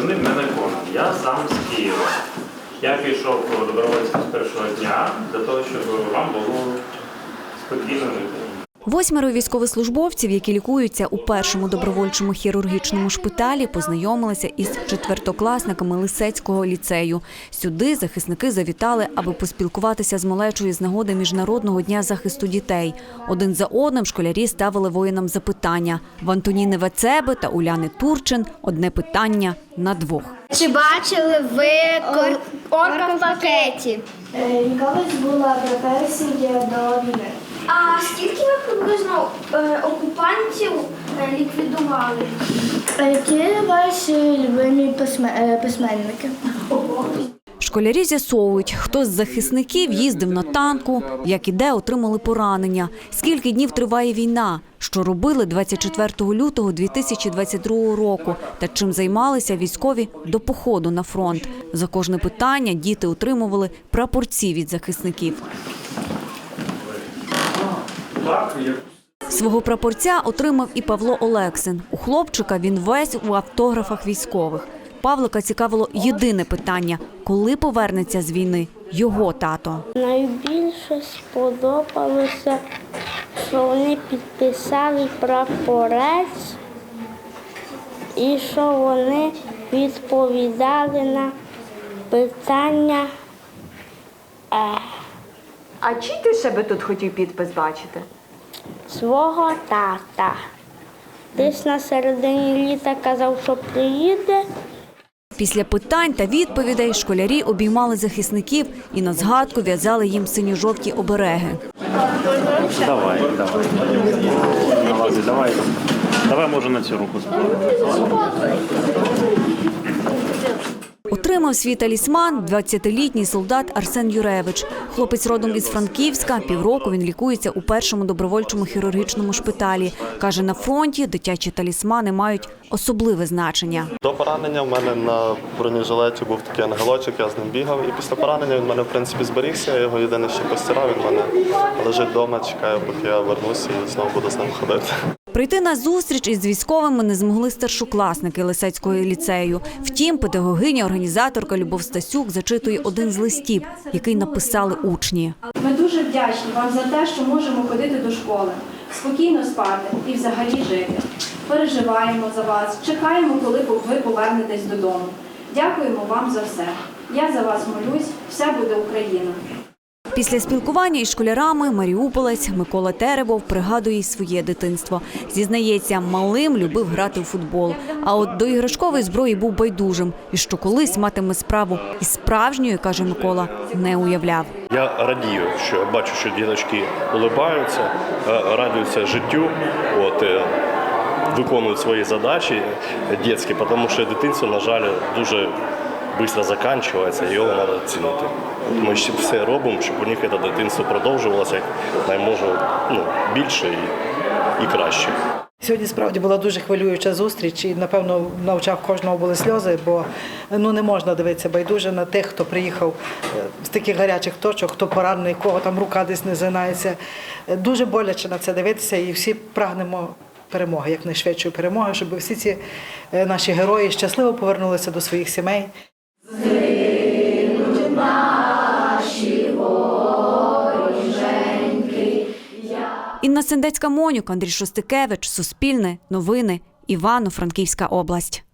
сторони в мене Конан. Я сам з Києва. Я пішов добровольцем з першого дня для того, щоб вам було спокійно жити. Восьмеро військовослужбовців, які лікуються у першому добровольчому хірургічному шпиталі, познайомилися із четвертокласниками Лисецького ліцею. Сюди захисники завітали, аби поспілкуватися з малечою з нагоди міжнародного дня захисту дітей. Один за одним школярі ставили воїнам запитання. В Антоніни Вецеби та Уляни Турчин одне питання на двох. Чи бачили ви орка в пакеті? Е, Якась була диверсія до війни. Приблизно е, окупантів е, ліквідували? А які ваші любимі письме- е, письменники? Школярі з'ясовують, хто з захисників їздив на танку, як і де отримали поранення, скільки днів триває війна, що робили 24 лютого 2022 року та чим займалися військові до походу на фронт. За кожне питання діти отримували прапорці від захисників. Так, як Свого прапорця отримав і Павло Олексин. У хлопчика він весь у автографах військових. Павлика цікавило єдине питання: коли повернеться з війни його тато. Найбільше сподобалося, що вони підписали прапорець і що вони відповідали на питання. Е, А чий ти себе тут хотів підпис бачити? Свого тата. Десь на середині літа казав, що приїде. Після питань та відповідей школярі обіймали захисників і на згадку в'язали їм синьо-жовті обереги. Давай, давай. Налази, давай. Давай, може, на цю руку Отримав свій талісман 20-літній солдат Арсен Юревич. Хлопець родом із Франківська. Півроку він лікується у першому добровольчому хірургічному шпиталі. Каже, на фронті дитячі талісмани мають особливе значення. До поранення в мене на бронежилеті був такий ангелочок, я з ним бігав. І після поранення він в мене в принципі зберігся. Я його єдине ще постирав. Він в мене лежить вдома, чекає, поки я вернуся і знову буду з ним ходити. Прийти на зустріч із військовими не змогли старшокласники Лисецького ліцею. Втім, педагогиня, організаторка Любов Стасюк зачитує один з листів, який написали учні. Ми дуже вдячні вам за те, що можемо ходити до школи, спокійно спати і взагалі жити. Переживаємо за вас, чекаємо, коли ви повернетесь додому. Дякуємо вам за все. Я за вас молюсь, все буде Україна. Після спілкування із школярами Маріуполець Микола Теребов пригадує й своє дитинство. Зізнається, малим любив грати у футбол. А от до іграшкової зброї був байдужим. І що колись матиме справу із справжньою, каже Микола, не уявляв. Я радію, що бачу, що діточки улибаються, е, радуються життю. От, е, виконують свої задачі дітські, тому що дитинство, на жаль, дуже швидко закінчується, і його треба цінити. Ми ще все робимо, щоб у них це дитинство продовжувалося найможе ну, більше і, і краще. Сьогодні справді була дуже хвилююча зустріч, і напевно на очах кожного були сльози, бо ну не можна дивитися байдуже на тих, хто приїхав е, з таких гарячих точок, хто поранений, кого там рука десь не згинається. Е, Дуже боляче на це дивитися, і всі прагнемо перемоги, якнайшвидшої перемоги, щоб всі ці е, наші герої щасливо повернулися до своїх сімей. Інна Сендецька Монюк, Андрій Шостикевич, Суспільне, Новини, Івано-Франківська область.